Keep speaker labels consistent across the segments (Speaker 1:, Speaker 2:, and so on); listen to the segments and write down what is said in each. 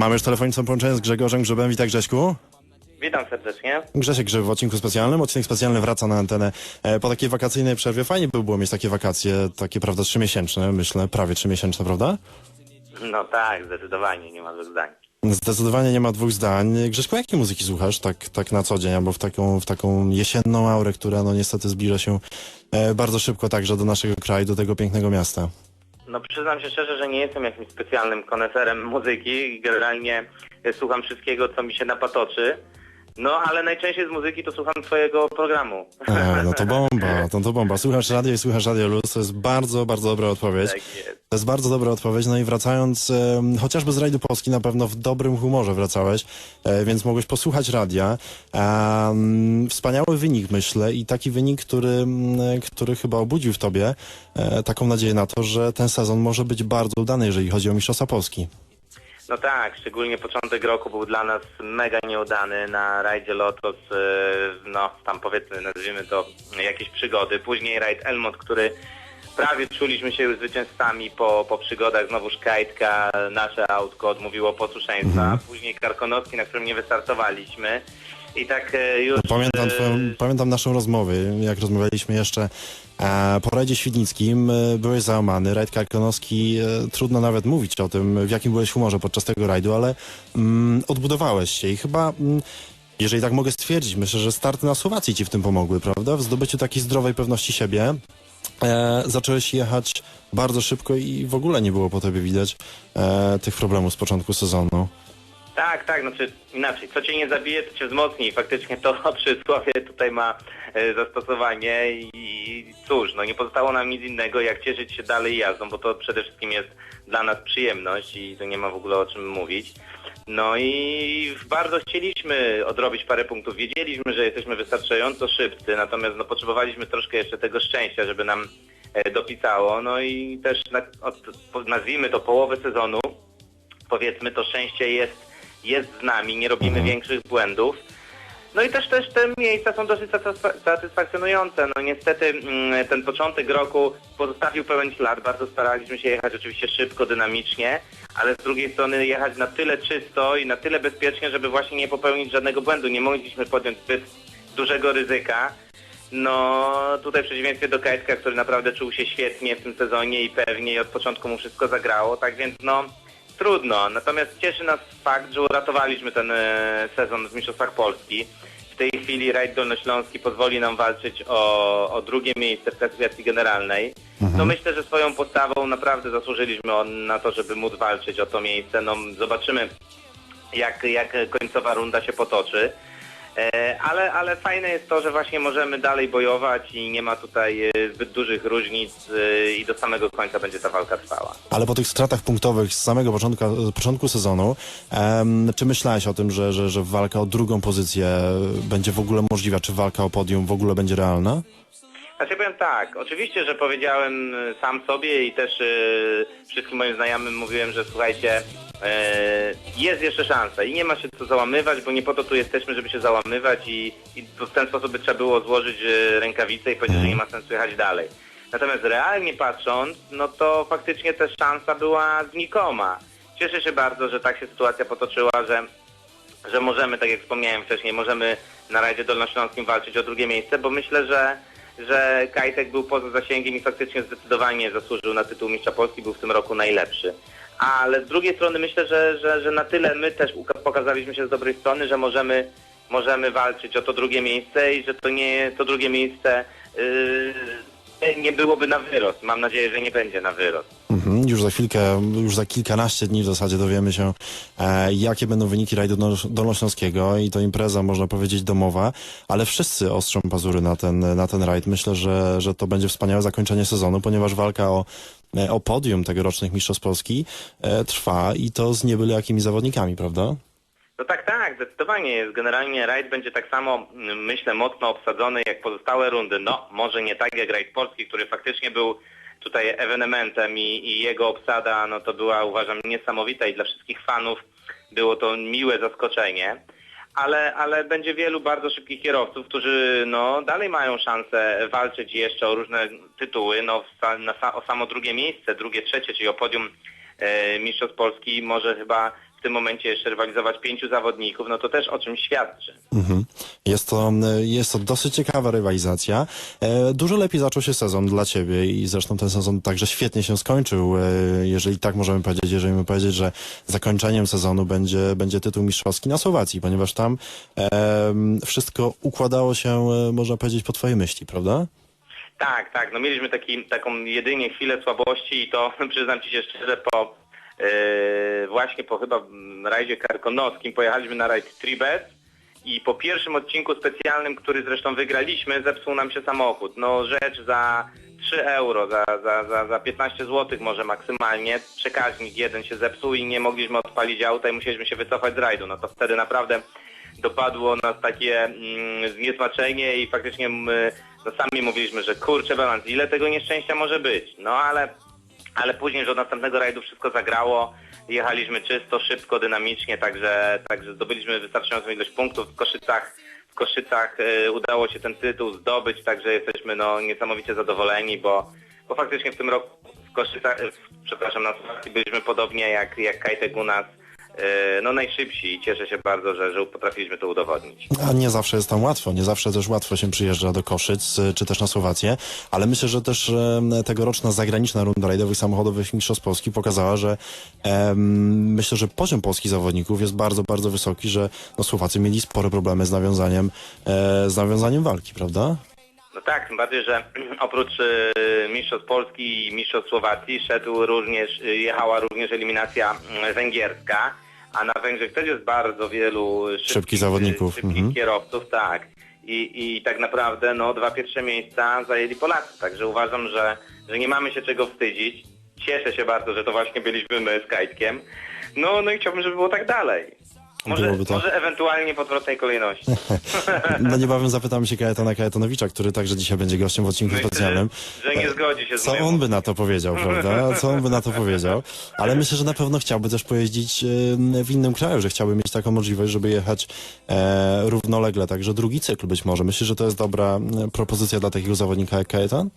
Speaker 1: Mamy już telefoniczne połączenie z Grzegorzem Grzebem. Witaj Grześku.
Speaker 2: Witam serdecznie.
Speaker 1: Grzesiek Grzyb w odcinku specjalnym. Odcinek specjalny wraca na antenę e, po takiej wakacyjnej przerwie. Fajnie by było mieć takie wakacje, takie prawda, trzymiesięczne, myślę, prawie trzymiesięczne, prawda?
Speaker 2: No tak, zdecydowanie, nie ma dwóch zdań.
Speaker 1: Zdecydowanie nie ma dwóch zdań. Grześku, jakie muzyki słuchasz tak, tak na co dzień, albo w taką, w taką jesienną aurę, która no niestety zbliża się e, bardzo szybko także do naszego kraju, do tego pięknego miasta?
Speaker 2: No przyznam się szczerze, że nie jestem jakimś specjalnym koneserem muzyki generalnie e, słucham wszystkiego, co mi się napatoczy. No, ale najczęściej z muzyki to słucham twojego programu.
Speaker 1: E, no to bomba, to, to bomba. Słuchasz radio i słuchasz Radio Luz, to jest bardzo, bardzo dobra odpowiedź.
Speaker 2: Tak jest.
Speaker 1: To jest bardzo dobra odpowiedź. No i wracając, e, chociażby z Rajdu Polski na pewno w dobrym humorze wracałeś, e, więc mogłeś posłuchać radia. Em, wspaniały wynik, myślę, i taki wynik, który, który chyba obudził w tobie e, taką nadzieję na to, że ten sezon może być bardzo udany, jeżeli chodzi o Mistrzostwa Polski.
Speaker 2: No tak, szczególnie początek roku był dla nas mega nieudany na rajdzie Lotos, e, no tam powiedzmy, nazwijmy to jakieś przygody. Później rajd Elmont, który prawie czuliśmy się już zwycięzcami po, po przygodach, znowuż Kajtka, nasze autko odmówiło posłuszeństwa. Później Karkonoski, na którym nie wystartowaliśmy. I tak e, już...
Speaker 1: Pamiętam,
Speaker 2: e,
Speaker 1: twoją, pamiętam naszą rozmowę, jak rozmawialiśmy jeszcze e, po rajdzie świdnickim. Byłeś załamany, rajd Karkonoski, trudno nawet mówić o tym, w jakim byłeś humorze podczas tego rajdu, ale mm, odbudowałeś się i chyba, mm, jeżeli tak mogę stwierdzić, myślę, że starty na Słowacji ci w tym pomogły, prawda? W zdobyciu takiej zdrowej pewności siebie. E, zacząłeś jechać bardzo szybko i w ogóle nie było po tobie widać e, tych problemów z początku sezonu.
Speaker 2: Tak, tak, znaczy inaczej, co cię nie zabije, to cię wzmocni. I faktycznie to przysłowie tutaj ma e, zastosowanie i cóż, no nie pozostało nam nic innego jak cieszyć się dalej jazdą, bo to przede wszystkim jest dla nas przyjemność i to nie ma w ogóle o czym mówić. No i bardzo chcieliśmy odrobić parę punktów, wiedzieliśmy, że jesteśmy wystarczająco szybcy, natomiast no potrzebowaliśmy troszkę jeszcze tego szczęścia, żeby nam e, dopisało, no i też na, od, nazwijmy to połowę sezonu, powiedzmy to szczęście jest jest z nami, nie robimy większych błędów. No i też też te miejsca są dosyć satysfa- satysfakcjonujące. No niestety mm, ten początek roku pozostawił pełen ślad. Bardzo staraliśmy się jechać oczywiście szybko, dynamicznie, ale z drugiej strony jechać na tyle czysto i na tyle bezpiecznie, żeby właśnie nie popełnić żadnego błędu. Nie mogliśmy podjąć zbyt dużego ryzyka. No tutaj w przeciwieństwie do Kajtka, który naprawdę czuł się świetnie w tym sezonie i pewnie i od początku mu wszystko zagrało, tak więc no trudno. Natomiast cieszy nas fakt, że uratowaliśmy ten e, sezon w Mistrzostwach Polski. W tej chwili rajd dolnośląski pozwoli nam walczyć o, o drugie miejsce w klasyfikacji generalnej. No myślę, że swoją postawą naprawdę zasłużyliśmy na to, żeby móc walczyć o to miejsce. No zobaczymy, jak, jak końcowa runda się potoczy. E, Ale, ale fajne jest to, że właśnie możemy dalej bojować i nie ma tutaj e, zbyt dużych różnic e, i do samego końca będzie ta walka trwała.
Speaker 1: Ale po tych stratach punktowych z samego początku, początku sezonu, em, czy myślałeś o tym, że, że, że walka o drugą pozycję będzie w ogóle możliwa? Czy walka o podium w ogóle będzie realna?
Speaker 2: Znaczy powiem tak, oczywiście, że powiedziałem sam sobie i też wszystkim moim znajomym mówiłem, że słuchajcie, jest jeszcze szansa i nie ma się co załamywać, bo nie po to tu jesteśmy, żeby się załamywać i, i w ten sposób by trzeba było złożyć e, rękawice i powiedzieć, że nie ma sensu jechać dalej. Natomiast realnie patrząc, no to faktycznie też szansa była znikoma. Cieszę się bardzo, że tak się sytuacja potoczyła, że że możemy, tak jak wspomniałem wcześniej, możemy na rajdzie dolnośląskim walczyć o drugie miejsce, bo myślę, że, że Kajtek był poza zasięgiem i faktycznie zdecydowanie zasłużył na tytuł mistrza Polski, był w tym roku najlepszy. Ale z drugiej strony myślę, że, że, że na tyle my też pokazaliśmy się z dobrej strony, że możemy, możemy walczyć o to drugie miejsce i że to nie to drugie miejsce yy, nie byłoby na wyrost. Mam nadzieję, że nie będzie na wyrost.
Speaker 1: Mhm. Już za chwilkę, już za kilkanaście dni w zasadzie dowiemy się, e, jakie będą wyniki rajdu Dolno- dolnośląskiego i to impreza, można powiedzieć, domowa, ale wszyscy ostrzą pazury na ten, na ten rajd. Myślę, że, że to będzie wspaniałe zakończenie sezonu, ponieważ walka o, o podium tegorocznych Mistrzostw Polski e, trwa i to z niebyle jakimi zawodnikami, prawda?
Speaker 2: No tak, tak, zdecydowanie jest. Generalnie rajd będzie tak samo, mm, myślę, mocno obsadzony jak pozostałe rundy. No, może nie tak jak rajd polski, który faktycznie był tutaj ewenementem i, i jego obsada, no to była, uważam, niesamowita i dla wszystkich fanów było to miłe zaskoczenie. Ale, ale będzie wielu bardzo szybkich kierowców, którzy no, dalej mają szansę walczyć jeszcze o różne tytuły, no, na, o samo drugie miejsce, drugie, trzecie, czyli o podium e, Mistrzostw Polski może chyba w tym momencie jeszcze rywalizować pięciu zawodników, no to też o czym świadczy.
Speaker 1: Mhm. Jest to, e, jest to dosyć ciekawa rywalizacja. E, Dużo lepiej zaczął się sezon dla ciebie i zresztą ten sezon także świetnie się skończył. e, Jeżeli tak możemy powiedzieć, jeżeli możemy powiedzieć, że zakończeniem sezonu będzie, będzie tytuł mistrzowski na Słowacji, ponieważ tam wszystko układało się, można powiedzieć, po twojej myśli, prawda?
Speaker 2: Tak, tak. No mieliśmy taki, taką jedynie chwilę słabości i to przyznam Ci się szczerze po właśnie po chyba mm, rajdzie karkonoskim pojechaliśmy na rajd Tribet i po pierwszym odcinku specjalnym, który zresztą wygraliśmy, zepsuł nam się samochód. No rzecz za 3 euro, za, za, za, za 15 zł może maksymalnie. Przekaźnik jeden się zepsuł i nie mogliśmy odpalić auta i musieliśmy się wycofać z rajdu. No to wtedy naprawdę dopadło nas takie mm, zniesmaczenie i faktycznie my, no sami mówiliśmy, że kurczę balans, ile tego nieszczęścia może być. No ale, ale później, że od następnego rajdu wszystko zagrało, jechaliśmy czysto, szybko, dynamicznie, także, także zdobyliśmy wystarczającą ilość punktów w Koszycach. W Koszycach e, udało się ten tytuł zdobyć, także jesteśmy no, niesamowicie zadowoleni, bo, bo faktycznie w tym roku w Koszycach, przepraszam, na Słowacji byliśmy podobnie jak, jak Kajtek u nas, no najszybsi i cieszę się bardzo, że, że potrafiliśmy to udowodnić.
Speaker 1: A nie zawsze jest tam łatwo, nie zawsze też łatwo się przyjeżdża do Koszyc, y, czy też na Słowację, ale myślę, że też tegoroczna zagraniczna runda rajdowych samochodowych Mistrzostw Polski pokazała, że em, myślę, że poziom polskich zawodników jest bardzo, bardzo wysoki, że no, Słowacy mieli spore problemy z nawiązaniem, e, z nawiązaniem walki, prawda?
Speaker 2: No tak, tym bardziej, że oprócz e, Mistrzostw Polski i Mistrzostw Słowacji szedł również, e, jechała również eliminacja mm, węgierska, a na Węgrzech też jest bardzo wielu szybkich,
Speaker 1: Szybkich zawodników,
Speaker 2: szybkich
Speaker 1: mhm.
Speaker 2: kierowców, tak. I, I tak naprawdę no, dwa pierwsze miejsca zajęli Polacy, także uważam, że, że nie mamy się czego wstydzić. Cieszę się bardzo, że to właśnie byliśmy my z Kajtkiem. No, no i chciałbym, żeby było tak dalej. Może,
Speaker 1: to.
Speaker 2: może ewentualnie w odwrotnej kolejności.
Speaker 1: No niebawem zapytamy się Kajetana Kajetanowicza, który także dzisiaj będzie gościem w odcinku
Speaker 2: Myślę, że,
Speaker 1: specjalnym.
Speaker 2: że nie zgodzi się z
Speaker 1: Co on by na to powiedział, prawda? Co on by na to powiedział? Ale myślę, że na pewno chciałby też pojeździć e, w innym kraju, że chciałby mieć taką możliwość, żeby jechać e, równolegle, także drugi cykl być może. Myślę, że to jest dobra e, propozycja dla takiego zawodnika jak Kajetan?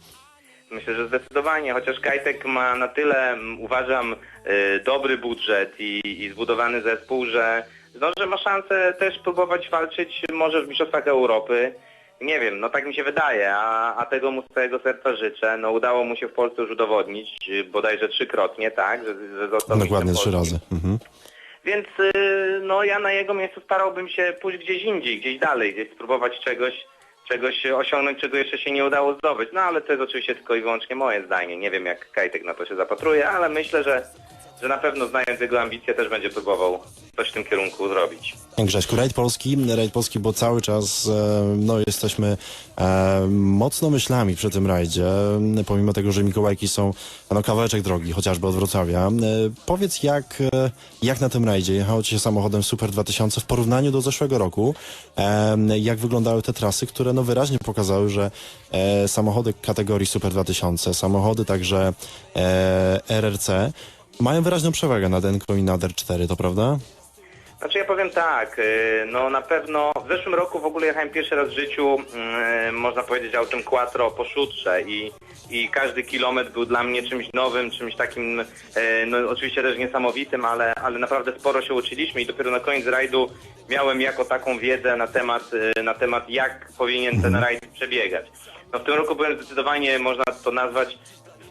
Speaker 2: Myślę, że zdecydowanie, chociaż Kajtek ma na tyle, uważam, y, dobry budżet i, i zbudowany zespół, że, no, że ma szansę też próbować walczyć może w Mistrzostwach Europy. Nie wiem, no tak mi się wydaje, a, a tego mu z całego serca życzę. No udało mu się w Polsce już udowodnić, y, bodajże trzykrotnie, tak, że, że został
Speaker 1: Dokładnie trzy razy. Mhm.
Speaker 2: Więc y, no ja na jego miejscu starałbym się pójść gdzieś indziej, gdzieś dalej, gdzieś spróbować czegoś, czegoś osiągnąć, czego jeszcze się nie udało zdobyć. No ale to jest oczywiście tylko i wyłącznie moje zdanie. Nie wiem jak Kajtek na to się zapatruje, ale myślę, że, że na pewno znając jego ambicje też będzie próbował coś w tym kierunku zrobić.
Speaker 1: Grześku, rajd polski, rajd polski, bo cały czas no, jesteśmy e, mocno myślami przy tym rajdzie, pomimo tego, że Mikołajki są no, kawałeczek drogi, chociażby od Wrocławia. E, powiedz, jak, e, jak na tym rajdzie jechało ci się samochodem Super 2000 w porównaniu do zeszłego roku? E, jak wyglądały te trasy, które no, wyraźnie pokazały, że e, samochody kategorii Super 2000, samochody także e, RRC mają wyraźną przewagę nad Enką i nad R4, to prawda?
Speaker 2: Znaczy ja powiem tak, y, no na pewno w zeszłym roku w ogóle jechałem pierwszy raz w życiu, y, można powiedzieć autem quattro po szutrze i, i każdy kilometr był dla mnie czymś nowym, czymś takim, y, no oczywiście też niesamowitym, ale, ale naprawdę sporo się uczyliśmy i dopiero na koniec rajdu miałem jako taką wiedzę na temat, na temat jak powinien ten rajd przebiegać. No w tym roku byłem zdecydowanie, można to nazwać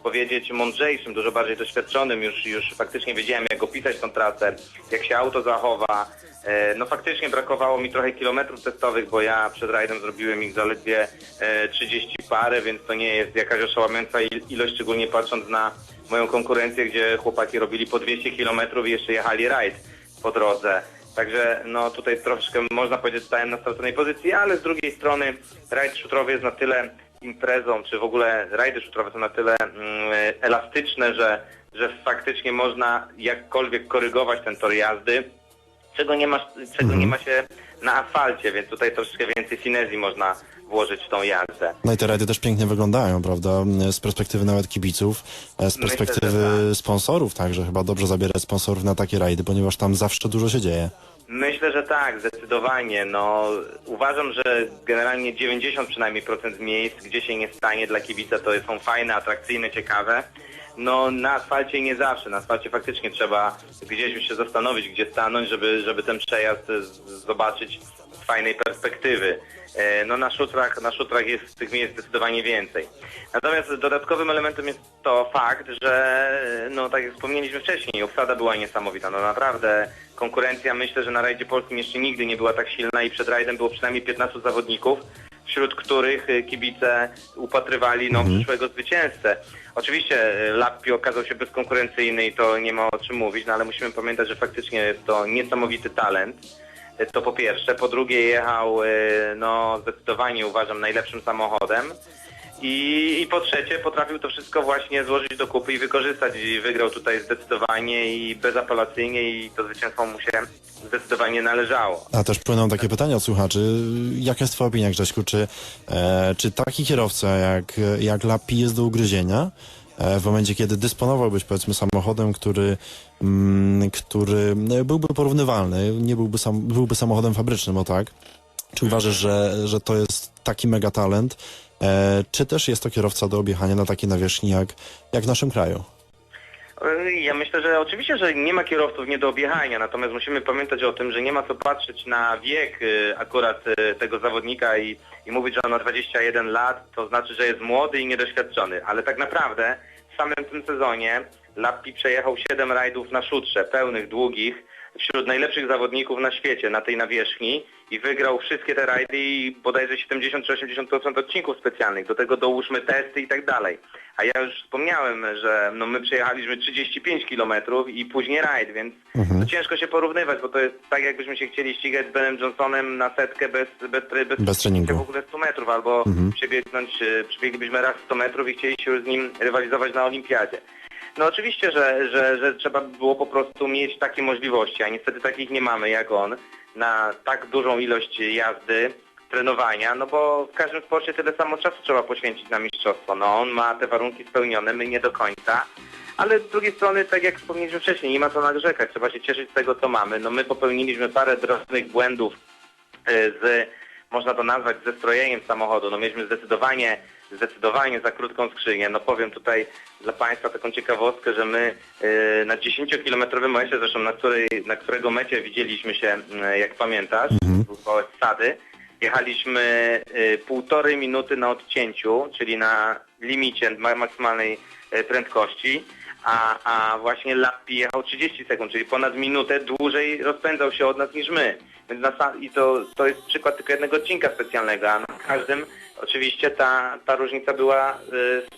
Speaker 2: powiedzieć, mądrzejszym, dużo bardziej doświadczonym, już, już faktycznie wiedziałem, jak opisać tą trasę, jak się auto zachowa. E, No faktycznie brakowało mi trochę kilometrów testowych, bo ja przed rajdem zrobiłem ich zaledwie e, 30 parę, więc to nie jest jakaś oszałamiająca il- ilość, szczególnie patrząc na moją konkurencję, gdzie chłopaki robili po 200 kilometrów i jeszcze jechali rajd po drodze. Także no tutaj troszkę można powiedzieć stałem na straconej pozycji, ale z drugiej strony rajd szutrowy jest na tyle imprezą, czy w ogóle rajdy szutrowe są na tyle mm, elastyczne, że, że faktycznie można jakkolwiek korygować ten tor jazdy, czego nie ma, czego nie ma się na asfalcie, więc tutaj troszeczkę więcej finezji można włożyć w tą jazdę.
Speaker 1: No i te rajdy też pięknie wyglądają, prawda? Z perspektywy nawet kibiców, e, z
Speaker 2: Myślę, że
Speaker 1: perspektywy sponsorów także chyba dobrze zabierać sponsorów na takie rajdy, ponieważ tam zawsze dużo się dzieje.
Speaker 2: Myślę, że tak, zdecydowanie. No, uważam, że generalnie 90 przynajmniej procent miejsc, gdzie się nie stanie dla kibica, to są fajne, atrakcyjne, ciekawe. no na asfalcie nie zawsze. Na asfalcie faktycznie trzeba gdzieś się zastanowić, gdzie stanąć, żeby, żeby ten przejazd zobaczyć z fajnej perspektywy. E, No na szutrach, na szutrach jest tych miejsc zdecydowanie więcej. Natomiast dodatkowym elementem jest to fakt, że no tak jak wspomnieliśmy wcześniej, obsada była niesamowita. No naprawdę konkurencja myślę, że na rajdzie polskim jeszcze nigdy nie była tak silna i przed rajdem było przynajmniej 15 zawodników, wśród których y, kibice upatrywali no, przyszłego zwycięzcę. Oczywiście Lappi okazał się bezkonkurencyjny i to nie ma o czym mówić, no ale musimy pamiętać, że faktycznie jest to niesamowity talent. Y, To po pierwsze. Po drugie jechał y, no, zdecydowanie uważam najlepszym samochodem. I, I po trzecie potrafił to wszystko właśnie złożyć do kupy i wykorzystać i wygrał tutaj zdecydowanie i bezapelacyjnie i to zwycięstwo mu się zdecydowanie należało.
Speaker 1: A też płyną takie pytania od słuchaczy. Jaka jest twoja opinia, Grześku? Czy, e, czy taki kierowca jak, jak Lapi jest do ugryzienia? E, w momencie, kiedy dysponowałbyś powiedzmy samochodem, który, mm, który no, byłby porównywalny, nie byłby, sam, byłby samochodem fabrycznym, o tak? Czy uważasz, że, że to jest taki mega talent? E, czy też jest to kierowca do objechania na takiej nawierzchni jak, jak w naszym kraju?
Speaker 2: Ja myślę, że oczywiście, że nie ma kierowców nie do objechania, natomiast musimy pamiętać o tym, że nie ma co patrzeć na wiek y, akurat y, tego zawodnika i, i mówić, że on ma 21 lat, to znaczy, że jest młody i niedoświadczony, ale tak naprawdę w samym tym sezonie Lappi przejechał 7 rajdów na szutrze, pełnych, długich, wśród najlepszych zawodników na świecie na tej nawierzchni i wygrał wszystkie te rajdy i bodajże 70 czy 80% odcinków specjalnych. Do tego dołóżmy testy i tak dalej. A ja już wspomniałem, że no my przejechaliśmy 35 km i później rajd, więc to ciężko się porównywać, bo to jest tak jakbyśmy się chcieli ścigać z Benem Johnsonem na setkę bez, bez, bez,
Speaker 1: Bez treningu.
Speaker 2: w ogóle 100 metrów, albo przebiegnąć, e, przebieglibyśmy raz 100 metrów i chcieli się z nim rywalizować na olimpiadzie. No oczywiście, że, że, że trzeba by było po prostu mieć takie możliwości, a niestety takich nie mamy jak on, na tak dużą ilość jazdy, trenowania, no bo w każdym sporcie tyle samo czasu trzeba poświęcić na mistrzostwo. No on ma te warunki spełnione, my nie do końca, ale z drugiej strony, tak jak wspomnieliśmy wcześniej, nie ma co narzekać, trzeba się cieszyć z tego, co mamy. No my popełniliśmy parę drobnych błędów e, z, można to nazwać, ze strojeniem samochodu. No mieliśmy zdecydowanie, zdecydowanie za krótką skrzynię. No powiem tutaj dla Państwa taką ciekawostkę, że my e, na 10-kilometrowym mecie, zresztą na, której, na którego mecie widzieliśmy się, m, jak pamiętasz, był kawałek Sady, jechaliśmy e, półtorej minuty na odcięciu, czyli na limicie ma- maksymalnej e, prędkości, a, a właśnie Lappi jechał 30 sekund, czyli ponad minutę dłużej rozpędzał się od nas niż my. Więc na, I to, to jest przykład tylko jednego odcinka specjalnego, a na każdym oczywiście ta, ta różnica była y,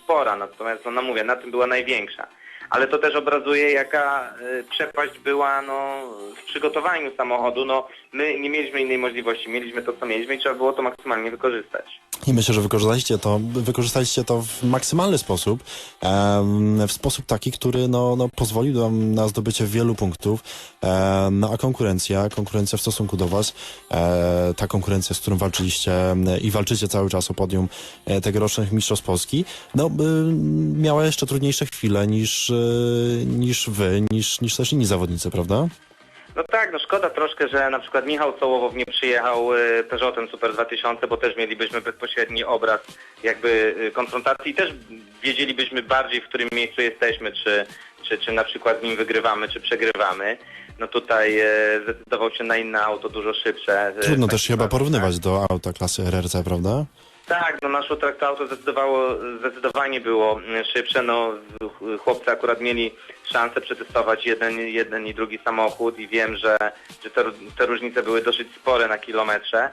Speaker 2: spora, natomiast no, no mówię, na tym była największa. Ale to też obrazuje, jaka y, przepaść była no, w przygotowaniu samochodu. No, my nie mieliśmy innej możliwości, mieliśmy to, co mieliśmy i trzeba było to maksymalnie wykorzystać.
Speaker 1: I myślę, że wykorzystaliście to, wykorzystaliście to w maksymalny sposób, w sposób taki, który no, no, pozwolił nam na zdobycie wielu punktów, no, a konkurencja, konkurencja w stosunku do was, e, ta konkurencja, z którą walczyliście em, i walczycie cały czas o podium e, tegorocznych Mistrzostw Polski, no, miała jeszcze trudniejsze chwile niż, niż wy, niż, niż też inni zawodnicy, prawda?
Speaker 2: No tak, no szkoda troszkę, że na przykład Michał Sołowow nie przyjechał y, Peugeotem Super 2000, bo też mielibyśmy bezpośredni obraz jakby y, konfrontacji i też wiedzielibyśmy bardziej, w którym miejscu jesteśmy, czy, czy, czy na przykład z nim wygrywamy, czy przegrywamy. No tutaj e, zdecydował się na inne auto, dużo szybsze.
Speaker 1: Trudno
Speaker 2: tak-
Speaker 1: też się chyba porównywać do auta klasy RRC, prawda?
Speaker 2: Tak, no nasz utrak to auto zdecydowało, zdecydowanie było mm, szybsze. No, ch- chłopcy akurat mieli szansę przetestować jeden, jeden i drugi samochód i wiem, że, że te, te różnice były dosyć spore na kilometrze.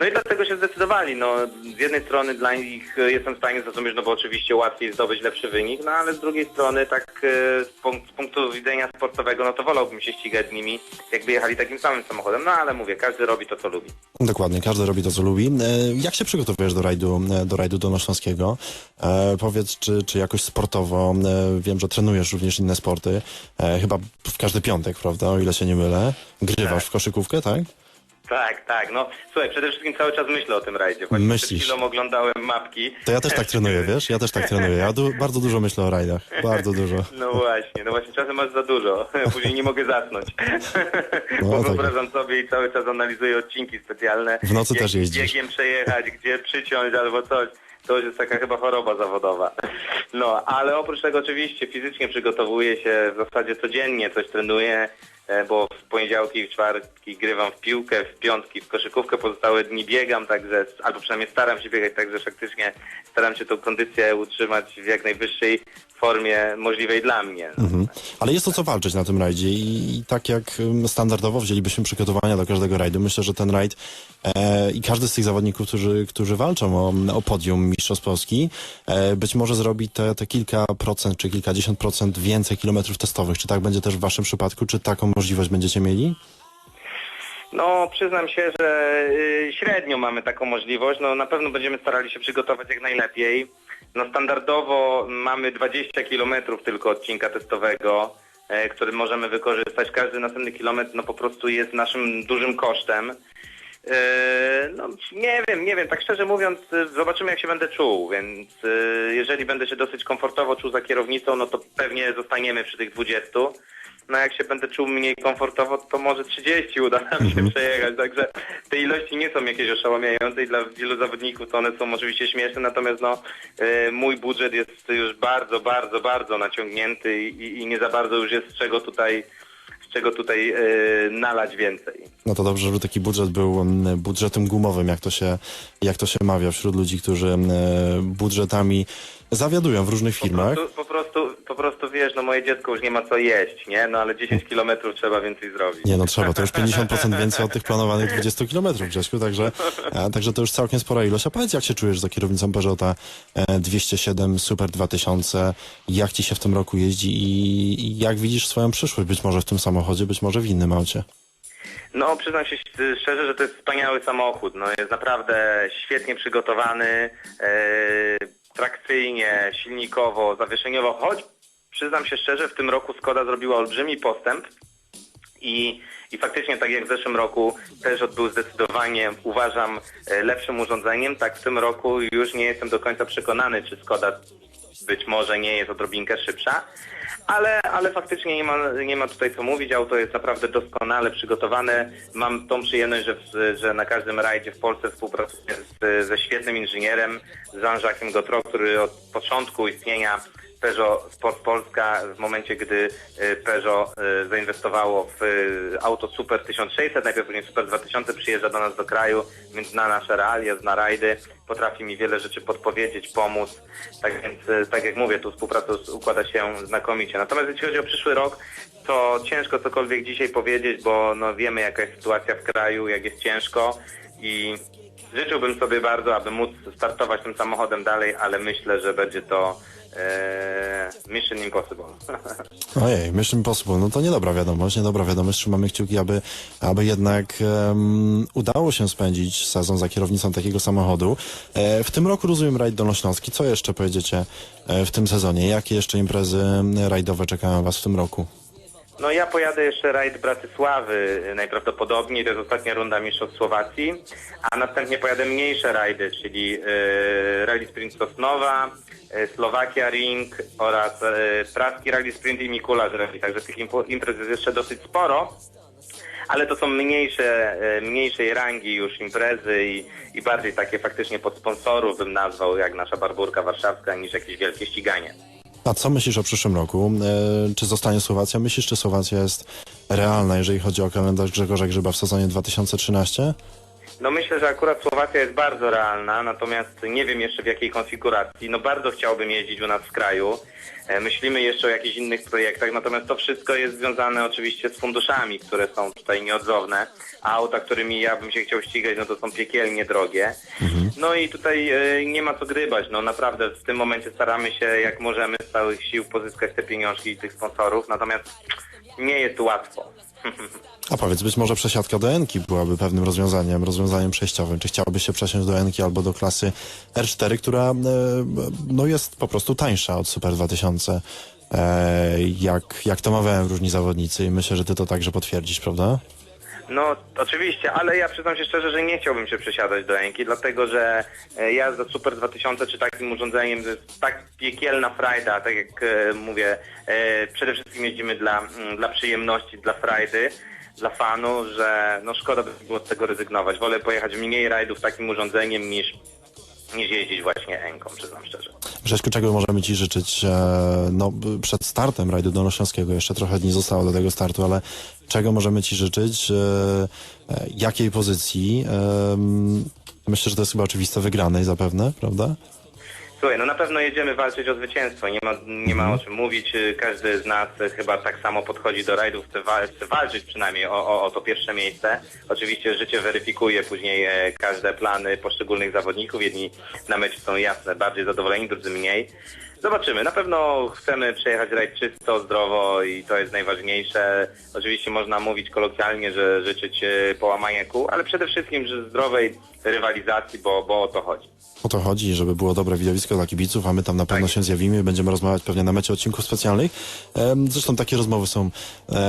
Speaker 2: No i dlatego się zdecydowali. No, z jednej strony dla nich e, jestem w stanie zrozumieć, no bo oczywiście łatwiej zdobyć lepszy wynik, no ale z drugiej strony tak e, z, punk- z punktu widzenia sportowego, no to wolałbym się ścigać z nimi, jakby jechali takim samym samochodem. No ale mówię, każdy robi to, co lubi.
Speaker 1: Dokładnie, każdy robi to, co lubi. E, Jak się przygotowujesz do rajdu, do rajdu dolnośląskiego? E, powiedz, czy, czy jakoś sportowo, wiem, że trenujesz również inne sporty, chyba w każdy piątek, prawda, o ile się nie mylę. Grywasz w koszykówkę, tak?
Speaker 2: Tak, tak. No słuchaj, przede wszystkim cały czas myślę o tym rajdzie.
Speaker 1: Myślisz.
Speaker 2: Przed chwilą oglądałem mapki.
Speaker 1: To ja też tak trenuję, wiesz? Ja też tak trenuję. Ja du- bardzo dużo myślę o rajdach. Bardzo dużo.
Speaker 2: No właśnie, no właśnie czasem masz za dużo. Później nie mogę zasnąć.
Speaker 1: No,
Speaker 2: Bo
Speaker 1: tak.
Speaker 2: wyobrażam sobie i cały czas analizuję odcinki specjalne.
Speaker 1: W nocy też jeździsz.
Speaker 2: biegiem przejechać, gdzie przyciąć albo coś. To już jest taka chyba choroba zawodowa. No, ale oprócz tego oczywiście fizycznie przygotowuję się w zasadzie codziennie, coś trenuję, bo w poniedziałki i w czwartki grywam w piłkę, w piątki w koszykówkę, pozostałe dni biegam, także, albo przynajmniej staram się biegać, także faktycznie staram się tą kondycję utrzymać w jak najwyższej formie możliwej dla mnie.
Speaker 1: Mhm. Ale jest o co walczyć na tym rajdzie i, i tak jak standardowo wzięlibyśmy przygotowania do każdego rajdu, myślę, że ten rajd e, i każdy z tych zawodników, którzy, którzy walczą o, o podium Mistrzostw Polski, e, być może zrobi te, te kilka procent czy kilkadziesiąt procent więcej kilometrów testowych. Czy tak będzie też w waszym przypadku? Czy taką możliwość będziecie mieli?
Speaker 2: No, przyznam się, że y, średnio mamy taką możliwość. No, na pewno będziemy starali się przygotować jak najlepiej. No, standardowo mamy 20 kilometrów tylko odcinka testowego, e, który możemy wykorzystać. Każdy następny kilometr no, po prostu jest naszym dużym kosztem. E, No, nie wiem, nie wiem, tak szczerze mówiąc, zobaczymy jak się będę czuł, więc y, jeżeli będę się dosyć komfortowo czuł za kierownicą, no to pewnie zostaniemy przy tych 20. No jak się będę czuł mniej komfortowo, to może 30 uda nam się przejechać, także te ilości nie są jakieś oszałamiające i dla wielu zawodników to one są oczywiście śmieszne, natomiast no y, mój budżet jest już bardzo, bardzo, bardzo naciągnięty i, i- nie za bardzo już jest z czego tutaj, z czego tutaj y, nalać więcej.
Speaker 1: No to dobrze, żeby taki budżet był budżetem gumowym, jak to się, jak to się mawia wśród ludzi, którzy budżetami zawiadują w różnych firmach.
Speaker 2: po prostu, po prostu wiesz, no moje dziecko już nie ma co jeść, nie? No ale 10 kilometrów trzeba więcej zrobić.
Speaker 1: Nie no trzeba, to już 50% więcej od tych planowanych 20 km, Grzesiu, także, a, także to już całkiem spora ilość. A powiedz, jak się czujesz za kierownicą Peugeota e, 207 Super 2000? Jak ci się w tym roku jeździ i, i jak widzisz swoją przyszłość? Być może w tym samochodzie, być może w innym aucie.
Speaker 2: No, przyznam się szczerze, że to jest wspaniały samochód. No, jest naprawdę świetnie przygotowany, e, trakcyjnie, silnikowo, zawieszeniowo, choć przyznam się szczerze, w tym roku Skoda zrobiła olbrzymi postęp i, i faktycznie tak jak w zeszłym roku Peugeot był zdecydowanie, uważam, e, lepszym urządzeniem, tak w tym roku już nie jestem do końca przekonany, czy Skoda być może nie jest odrobinkę szybsza, ale, ale faktycznie nie ma, nie ma tutaj co mówić. Auto jest naprawdę doskonale przygotowane. Mam tą przyjemność, że, w, że na każdym rajdzie w Polsce współpracuję z, ze świetnym inżynierem, z Jean-Jacques'em Gotro, który od początku istnienia Peugeot Sport Polska w momencie, gdy y, Peugeot y, zainwestowało w y, auto Super 1600, najpierw później Super 2000 przyjeżdża do nas do kraju, więc zna nasze realia, zna rajdy, potrafi mi wiele rzeczy podpowiedzieć, pomóc. Tak więc, tak jak mówię, tu współpraca układa się znakomicie. Natomiast jeśli chodzi o przyszły rok, to ciężko cokolwiek dzisiaj powiedzieć, bo no, wiemy jaka jest sytuacja w kraju, jak jest ciężko i życzyłbym sobie bardzo, aby móc startować tym samochodem dalej, ale myślę, że będzie to e, Mission Impossible.
Speaker 1: Ojej, Mission Impossible, no to niedobra wiadomość, niedobra wiadomość. Trzymamy kciuki, aby, aby jednak em, udało się spędzić sezon za kierownicą takiego samochodu. E, w tym roku rozumiem rajd Dolnośląski. Co jeszcze pojedziecie e, w tym sezonie? Jakie jeszcze imprezy rajdowe czekają Was w tym roku?
Speaker 2: No ja pojadę jeszcze rajd Bratysławy y, najprawdopodobniej, to jest ostatnia runda Mistrzostw Słowacji, a następnie pojadę mniejsze rajdy, czyli y, Rally Sprint Sosnowa, y, Słowakia Ring oraz y, Praski Rally Sprint i Mikuláš Rally, także tych imprez jest jeszcze dosyć sporo. Ale to są mniejsze, y, mniejszej rangi już imprezy i, i bardziej takie faktycznie pod sponsorów bym nazwał, jak nasza Barburka Warszawska, niż jakieś wielkie ściganie.
Speaker 1: A co myślisz o przyszłym roku? E, czy zostanie Słowacja? Myślisz, czy Słowacja jest realna, jeżeli chodzi o kalendarz Grzegorza Grzyba w sezonie 2013?
Speaker 2: No myślę, że akurat Słowacja jest bardzo realna, natomiast nie wiem jeszcze w jakiej konfiguracji. No bardzo chciałbym jeździć u nas w kraju. E, Myślimy jeszcze o jakichś innych projektach, natomiast to wszystko jest związane oczywiście z funduszami, które są tutaj nieodzowne. A auta, którymi ja bym się chciał ścigać, no to są piekielnie drogie. No i tutaj e, nie ma co grybać. No naprawdę w tym momencie staramy się jak możemy z całych sił pozyskać te pieniążki i tych sponsorów, natomiast nie jest łatwo.
Speaker 1: A powiedz, być może przesiadka do Enki byłaby pewnym rozwiązaniem, rozwiązaniem przejściowym. Czy chciałbyś się przesiąść do Enki albo do klasy R4, która e, no jest po prostu tańsza od Super 2000, e, jak, jak to mawiają różni zawodnicy i myślę, że ty to także potwierdzisz, prawda?
Speaker 2: No, oczywiście, ale ja przyznam się szczerze, że nie chciałbym się przesiadać do Enki, dlatego że e, jazda Super 2000 czy takim urządzeniem to jest tak piekielna frajda, tak jak e, mówię, e, przede wszystkim jeździmy dla, mm, dla przyjemności, dla frajdy, dla fanu, że no szkoda by było z tego rezygnować. Wolę pojechać mniej rajdów takim urządzeniem niż niż jeździć właśnie Enką, przyznam szczerze.
Speaker 1: Grześku, czego możemy Ci życzyć e, no, przed startem rajdu dolnośląskiego? Jeszcze trochę dni zostało do tego startu, ale czego możemy Ci życzyć? E, e, jakiej pozycji? Myślę, że to jest chyba oczywiste wygranej zapewne, prawda?
Speaker 2: Słuchaj, no na pewno jedziemy walczyć o zwycięstwo, nie ma, nie ma o czym mówić. Każdy z nas chyba tak samo podchodzi do rajdów, chce, wa- chce walczyć przynajmniej o, o, o to pierwsze miejsce. Oczywiście życie weryfikuje później e, każde plany poszczególnych zawodników. Jedni na mecie są jasne, bardziej zadowoleni, drudzy mniej. Zobaczymy. Na pewno chcemy przejechać rajd czysto, zdrowo i to jest najważniejsze. Oczywiście można mówić kolokwialnie, że życzyć e, połamania kół, ale przede wszystkim, że zdrowej rywalizacji, bo, bo o to chodzi.
Speaker 1: O to chodzi, żeby było dobre widowisko dla kibiców, a my tam na pewno
Speaker 2: Tak.
Speaker 1: się zjawimy. Będziemy rozmawiać pewnie na mecie odcinków specjalnych. Zresztą takie rozmowy są,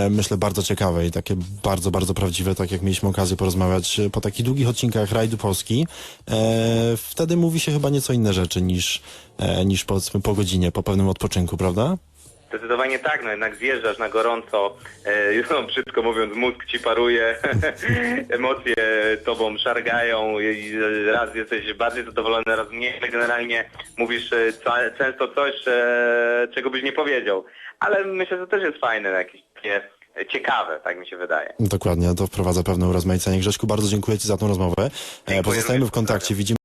Speaker 1: myślę, bardzo ciekawe i takie bardzo, bardzo prawdziwe, tak jak mieliśmy okazję porozmawiać e, po takich długich odcinkach Rajdu Polski. E, Wtedy mówi się chyba nieco inne rzeczy niż, niż powiedzmy po godzinie, po pewnym odpoczynku, prawda?
Speaker 2: Zdecydowanie tak, no jednak zjeżdżasz na gorąco, e, no, brzydko mówiąc, mózg ci paruje, emocje tobą szargają i raz jesteś bardziej zadowolony, raz mniej, ale generalnie mówisz e, często coś, e, czego byś nie powiedział. Ale myślę, że to też jest fajne, jakieś takie ciekawe, tak mi się wydaje.
Speaker 1: Dokładnie, to wprowadza pewne urozmaicenie. Grześku, bardzo dziękuję Ci za tą rozmowę.
Speaker 2: Dziękuję
Speaker 1: Pozostajemy w kontakcie, widzimy